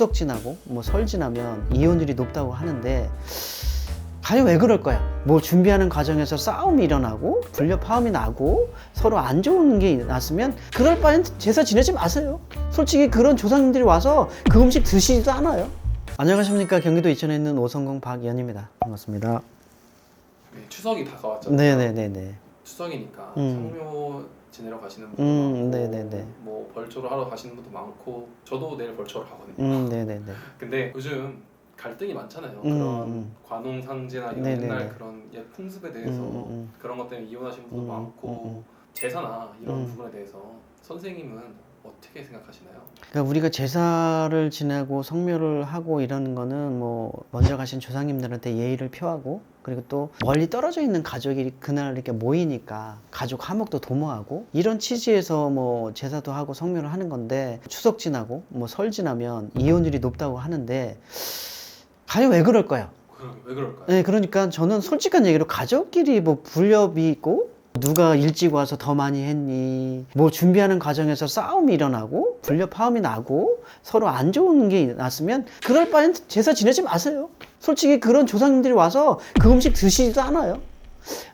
추석 지나고 뭐 설 지나면 이혼율이 높다고 하는데 과연 왜 그럴까요? 뭐 준비하는 과정에서 싸움이 일어나고 불협화음이 나고 서로 안 좋은 게 났으면 그럴 바엔 제사 지내지 마세요. 솔직히 그런 조상님들이 와서 그 음식 드시지도 않아요. 안녕하십니까 경기도 이천에 있는 오성공 박연입니다. 반갑습니다. 네, 추석이 다가왔잖아요. 네네네네. 추석이니까 음. 성묘 지내러 가시는 분도 음, 많고, 네네네. 뭐 벌초를 하러 가시는 분도 많고, 저도 내일 벌초를 하거든요. 음 네네네. 근데 요즘 갈등이 많잖아요. 음, 그런 음. 관홍상제나 이런 네네네. 옛날 그런 옛 풍습에 대해서 음, 음, 음. 그런 것 때문에 이혼하시는 분도 음, 많고 음, 음. 제사나 이런 음. 부분에 대해서 선생님은 어떻게 생각하시나요? 그러니까 우리가 제사를 지내고 성묘를 하고 이러는 거는 뭐 먼저 가신 조상님들한테 예의를 표하고 그리고 또 멀리 떨어져 있는 가족이 그날 이렇게 모이니까 가족 화목도 도모하고 이런 취지에서 뭐 제사도 하고 성묘를 하는 건데 추석 지나고 뭐 설 지나면 이혼율이 높다고 하는데 과연 왜 그럴까요? 그- 왜 그럴까요? 네, 그러니까 저는 솔직한 얘기로 가족끼리 뭐 불협이 있고 누가 일찍 와서 더 많이 했니 뭐 준비하는 과정에서 싸움이 일어나고 불협화음이 나고 서로 안 좋은 게 났으면 그럴 바엔 제사 지내지 마세요. 솔직히 그런 조상님들이 와서 그 음식 드시지도 않아요.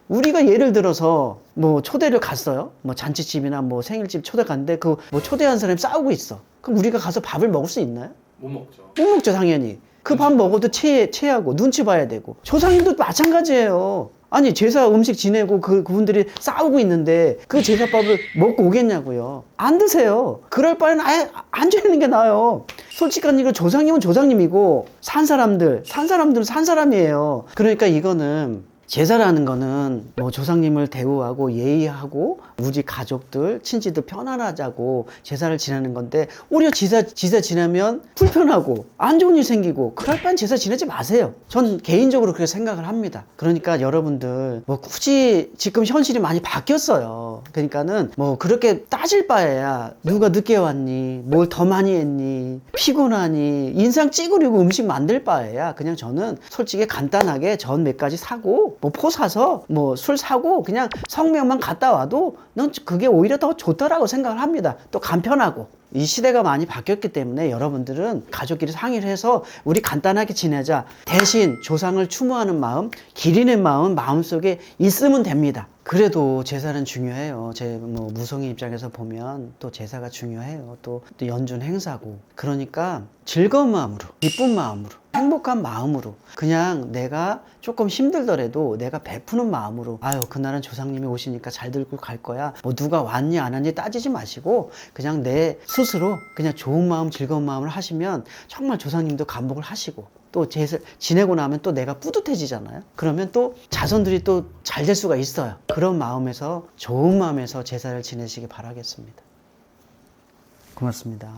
우리가 예를 들어서 뭐 초대를 갔어요. 뭐 잔치집이나 뭐 생일집 초대 갔는데 그 뭐 초대한 사람이 싸우고 있어. 그럼 우리가 가서 밥을 먹을 수 있나요? 못 먹죠. 못 먹죠 당연히 그 밥 먹어도 체하고 눈치 봐야 되고 조상님도 마찬가지예요 아니 제사 음식 지내고 그, 그분들이 싸우고 있는데 그 제사밥을 먹고 오겠냐고요. 안 드세요. 그럴 바에는 아예 앉아 있는 게 나아요. 솔직한 이거 조상님은 조상님이고 산 사람들 산 사람들은 산 사람이에요. 그러니까 이거는 제사라는 거는 뭐 조상님을 대우하고 예의하고 우리 가족들 친지들 편안하자고 제사를 지내는 건데 오히려 제사 제사 지내면 불편하고 안 좋은 일 생기고 그럴 바엔 제사 지내지 마세요. 전 개인적으로 그렇게 생각을 합니다. 그러니까 여러분들 뭐 굳이 지금 현실이 많이 바뀌었어요. 그러니까는 뭐 그렇게 따질 바에야 누가 늦게 왔니 뭘 더 많이 했니 피곤하니 인상 찌그리고 음식 만들 바에야 그냥 저는 솔직히 간단하게 전 몇 가지 사고 뭐 포 사서 뭐 술 사고 그냥 성명만 갔다 와도 넌 그게 오히려 더 좋다라고 생각을 합니다. 또 간편하고 이 시대가 많이 바뀌었기 때문에 여러분들은 가족끼리 상의를 해서 우리 간단하게 지내자 대신 조상을 추모하는 마음 기리는 마음 마음속에 있으면 됩니다. 그래도 제사는 중요해요. 제 뭐 무성의 입장에서 보면 또 제사가 중요해요. 또, 또 연준 행사고. 그러니까 즐거운 마음으로, 기쁜 마음으로, 행복한 마음으로 그냥 내가 조금 힘들더라도 내가 베푸는 마음으로 아유 그날은 조상님이 오시니까 잘 들고 갈 거야. 뭐 누가 왔니 안 왔니 따지지 마시고 그냥 내 스스로 그냥 좋은 마음 즐거운 마음을 하시면 정말 조상님도 감복을 하시고 또 제사 지내고 나면 또 내가 뿌듯해지잖아요. 그러면 또 자손들이 또 잘 될 수가 있어요. 그런 마음에서 좋은 마음에서 제사를 지내시기 바라겠습니다. 고맙습니다.